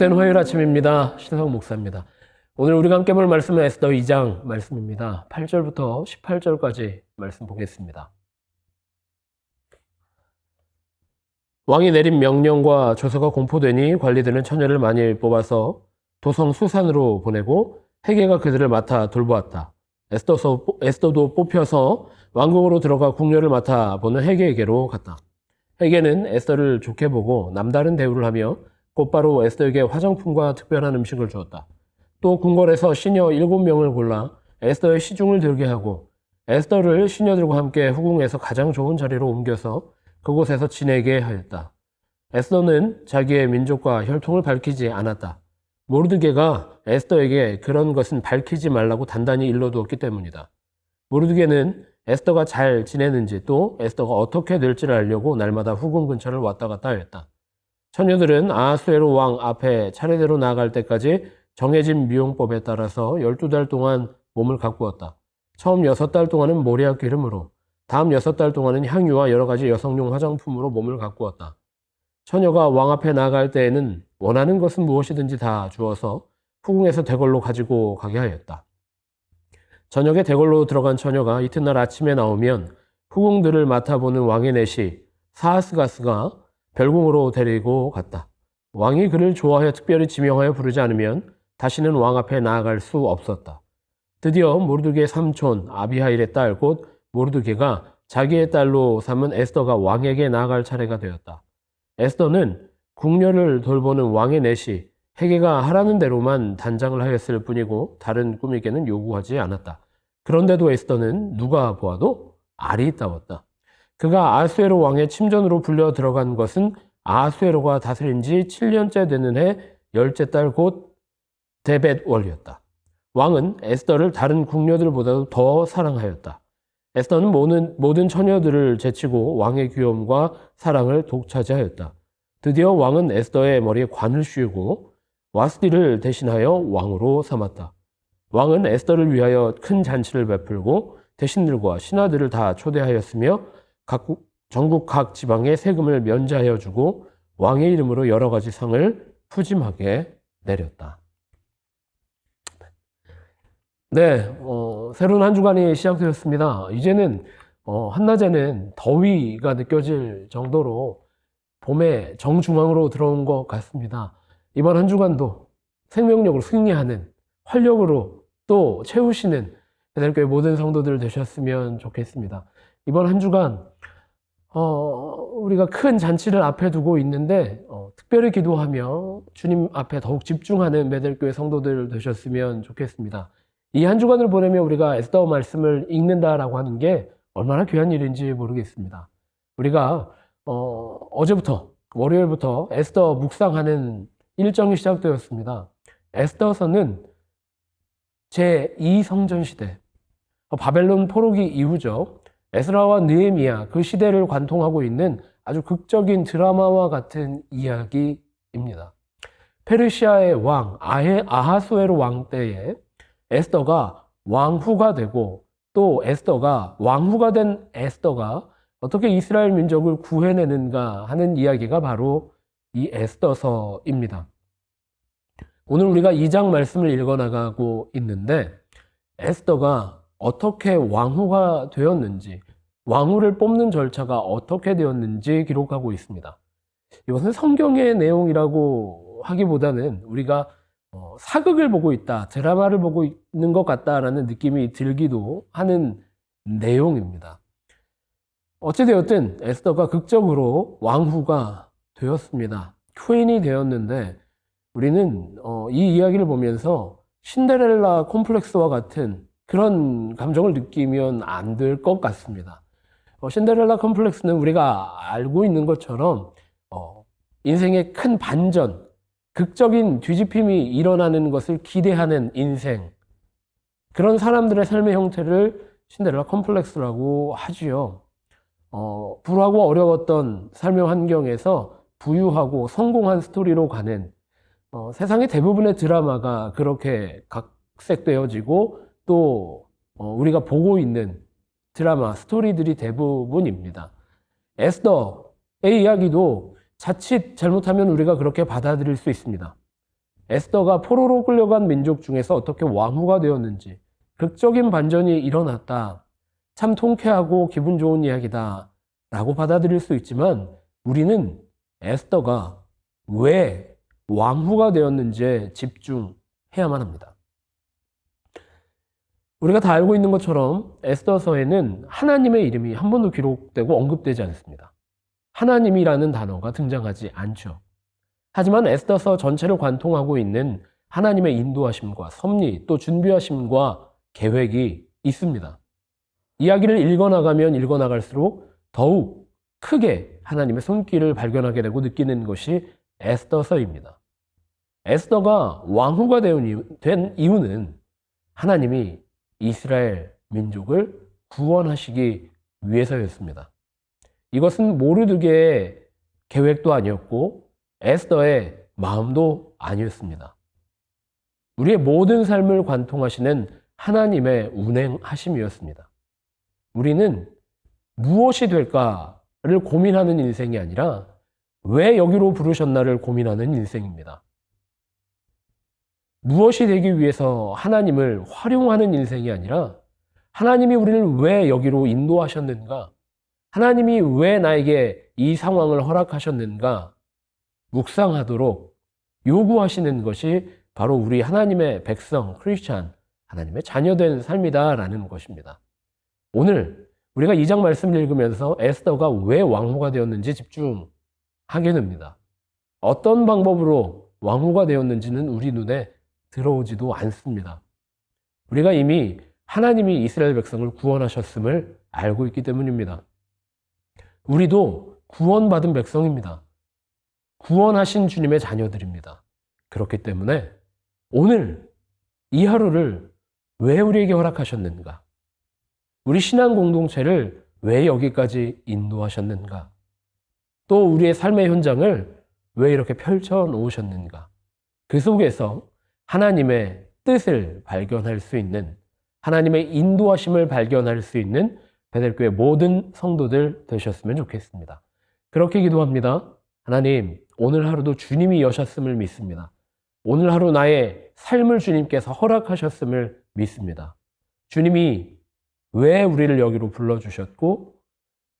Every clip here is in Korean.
복된 화요일 아침입니다. 신성 목사입니다. 오늘 우리가 함께 볼 말씀은 에스더 2장 말씀입니다. 8절부터 18절까지 말씀 보겠습니다. 왕이 내린 명령과 조서가 공포되니 관리들은 처녀를 많이 뽑아서 도성 수산으로 보내고 헤게가 그들을 맡아 돌보았다. 에스더서, 에스더도 뽑혀서 왕궁으로 들어가 궁녀를 맡아 보는 헤게에게로 갔다. 헤게는 에스더를 좋게 보고 남다른 대우를 하며 곧바로 에스더에게 화장품과 특별한 음식을 주었다. 또 궁궐에서 시녀 일곱 명을 골라 에스더의 시중을 들게 하고 에스더를 시녀들과 함께 후궁에서 가장 좋은 자리로 옮겨서 그곳에서 지내게 하였다. 에스더는 자기의 민족과 혈통을 밝히지 않았다. 모르드게가 에스더에게 그런 것은 밝히지 말라고 단단히 일러두었기 때문이다. 모르드게는 에스더가 잘 지내는지 또 에스더가 어떻게 될지를 알려고 날마다 후궁 근처를 왔다 갔다 하였다. 처녀들은 아하수에로 왕 앞에 차례대로 나아갈 때까지 정해진 미용법에 따라서 12달 동안 몸을 가꾸었다. 처음 6달 동안은 모리아 기름으로, 다음 6달 동안은 향유와 여러 가지 여성용 화장품으로 몸을 가꾸었다. 처녀가 왕 앞에 나아갈 때에는 원하는 것은 무엇이든지 다 주어서 후궁에서 대궐로 가지고 가게 하였다. 저녁에 대궐로 들어간 처녀가 이튿날 아침에 나오면 후궁들을 맡아보는 왕의 내시 사하스가스가 별궁으로 데리고 갔다. 왕이 그를 좋아해 특별히 지명하여 부르지 않으면 다시는 왕 앞에 나아갈 수 없었다. 드디어 모르드게의 삼촌 아비하일의 딸 곧 모르드게가 자기의 딸로 삼은 에스더가 왕에게 나아갈 차례가 되었다. 에스더는 궁녀를 돌보는 왕의 내시 헤게가 하라는 대로만 단장을 하였을 뿐이고 다른 꾸미개는 요구하지 않았다. 그런데도 에스더는 누가 보아도 아리따웠다. 그가 아수에로 왕의 침전으로 불려 들어간 것은 아수에로가 다스린 지 7년째 되는 해 열째 딸곧 데벳 월이었다. 왕은 에스더를 다른 궁녀들보다도 더 사랑하였다. 에스더는 모든, 모든 처녀들을 제치고 왕의 귀여움과 사랑을 독차지하였다. 드디어 왕은 에스더의 머리에 관을 씌우고 와스디를 대신하여 왕으로 삼았다. 왕은 에스더를 위하여 큰 잔치를 베풀고 대신들과 신하들을 다 초대하였으며 각국, 전국 각 지방에 세금을 면제하여 주고 왕의 이름으로 여러 가지 상을 푸짐하게 내렸다. 네, 어, 새로운 한 주간이 시작되었습니다. 이제는 어, 한낮에는 더위가 느껴질 정도로 봄의 정중앙으로 들어온 것 같습니다. 이번 한 주간도 생명력으로 승리하는 활력으로 또 채우시는 대단교회 모든 성도들 되셨으면 좋겠습니다. 이번 한 주간 어, 우리가 큰 잔치를 앞에 두고 있는데 어, 특별히 기도하며 주님 앞에 더욱 집중하는 매들교회 성도들 되셨으면 좋겠습니다. 이 한 주간을 보내며 우리가 에스더 말씀을 읽는다라고 하는 게 얼마나 귀한 일인지 모르겠습니다. 우리가 어, 어제부터 월요일부터 에스더 묵상하는 일정이 시작되었습니다. 에스더서는 제2성전 시대 어, 바벨론 포로기 이후죠. 에스라와 느헤미야 그 시대를 관통하고 있는 아주 극적인 드라마와 같은 이야기입니다. 페르시아의 왕 아하수에로 왕 때에 에스더가 왕후가 되고 또 에스더가 왕후가 된 에스더가 어떻게 이스라엘 민족을 구해내는가 하는 이야기가 바로 이 에스더서입니다. 오늘 우리가 2장 말씀을 읽어 나가고 있는데 에스더가 어떻게 왕후가 되었는지, 왕후를 뽑는 절차가 어떻게 되었는지 기록하고 있습니다. 이것은 성경의 내용이라고 하기보다는 우리가 어, 사극을 보고 있다, 드라마를 보고 있는 것 같다라는 느낌이 들기도 하는 내용입니다. 어찌되었든 에스더가 극적으로 왕후가 되었습니다. 퀸이 되었는데 우리는 어, 이 이야기를 보면서 신데렐라 콤플렉스와 같은 그런 감정을 느끼면 안 될 것 같습니다. 어, 신데렐라 컴플렉스는 우리가 알고 있는 것처럼 어, 인생의 큰 반전, 극적인 뒤집힘이 일어나는 것을 기대하는 인생 그런 사람들의 삶의 형태를 신데렐라 컴플렉스라고 하지요. 어, 불하고 어려웠던 삶의 환경에서 부유하고 성공한 스토리로 가는 어, 세상의 대부분의 드라마가 그렇게 각색되어지고 또 어, 우리가 보고 있는 드라마, 스토리들이 대부분입니다. 에스더의 이야기도 자칫 잘못하면 우리가 그렇게 받아들일 수 있습니다. 에스더가 포로로 끌려간 민족 중에서 어떻게 왕후가 되었는지 극적인 반전이 일어났다. 참 통쾌하고 기분 좋은 이야기다. 라고 받아들일 수 있지만 우리는 에스더가 왜 왕후가 되었는지에 집중해야만 합니다. 우리가 다 알고 있는 것처럼 에스더서에는 하나님의 이름이 한 번도 기록되고 언급되지 않습니다. 하나님이라는 단어가 등장하지 않죠. 하지만 에스더서 전체를 관통하고 있는 하나님의 인도하심과 섭리 또 준비하심과 계획이 있습니다. 이야기를 읽어나가면 읽어나갈수록 더욱 크게 하나님의 손길을 발견하게 되고 느끼는 것이 에스더서입니다. 에스더가 왕후가 된 이유는 하나님이 이스라엘 민족을 구원하시기 위해서였습니다. 이것은 모르드게의 계획도 아니었고 에스더의 마음도 아니었습니다. 우리의 모든 삶을 관통하시는 하나님의 운행하심이었습니다. 우리는 무엇이 될까를 고민하는 인생이 아니라 왜 여기로 부르셨나를 고민하는 인생입니다. 무엇이 되기 위해서 하나님을 활용하는 인생이 아니라 하나님이 우리를 왜 여기로 인도하셨는가? 하나님이 왜 나에게 이 상황을 허락하셨는가? 묵상하도록 요구하시는 것이 바로 우리 하나님의 백성, 크리스찬, 하나님의 자녀된 삶이다라는 것입니다. 오늘 우리가 이 장 말씀을 읽으면서 에스더가 왜 왕후가 되었는지 집중하게 됩니다. 어떤 방법으로 왕후가 되었는지는 우리 눈에 들어오지도 않습니다. 우리가 이미 하나님이 이스라엘 백성을 구원하셨음을 알고 있기 때문입니다. 우리도 구원받은 백성입니다. 구원하신 주님의 자녀들입니다. 그렇기 때문에 오늘 이 하루를 왜 우리에게 허락하셨는가? 우리 신앙 공동체를 왜 여기까지 인도하셨는가? 또 우리의 삶의 현장을 왜 이렇게 펼쳐 놓으셨는가? 그 속에서 하나님의 뜻을 발견할 수 있는 하나님의 인도하심을 발견할 수 있는 베델교회 모든 성도들 되셨으면 좋겠습니다. 그렇게 기도합니다. 하나님, 오늘 하루도 주님이 여셨음을 믿습니다. 오늘 하루 나의 삶을 주님께서 허락하셨음을 믿습니다. 주님이 왜 우리를 여기로 불러주셨고,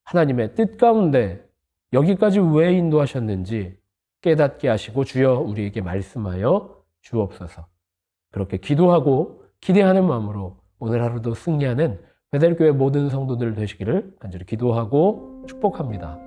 하나님의 뜻 가운데 여기까지 왜 인도하셨는지 깨닫게 하시고 주여 우리에게 말씀하여 주옵소서. 그렇게 기도하고 기대하는 마음으로 오늘 하루도 승리하는 베델교회 모든 성도들 되시기를 간절히 기도하고 축복합니다.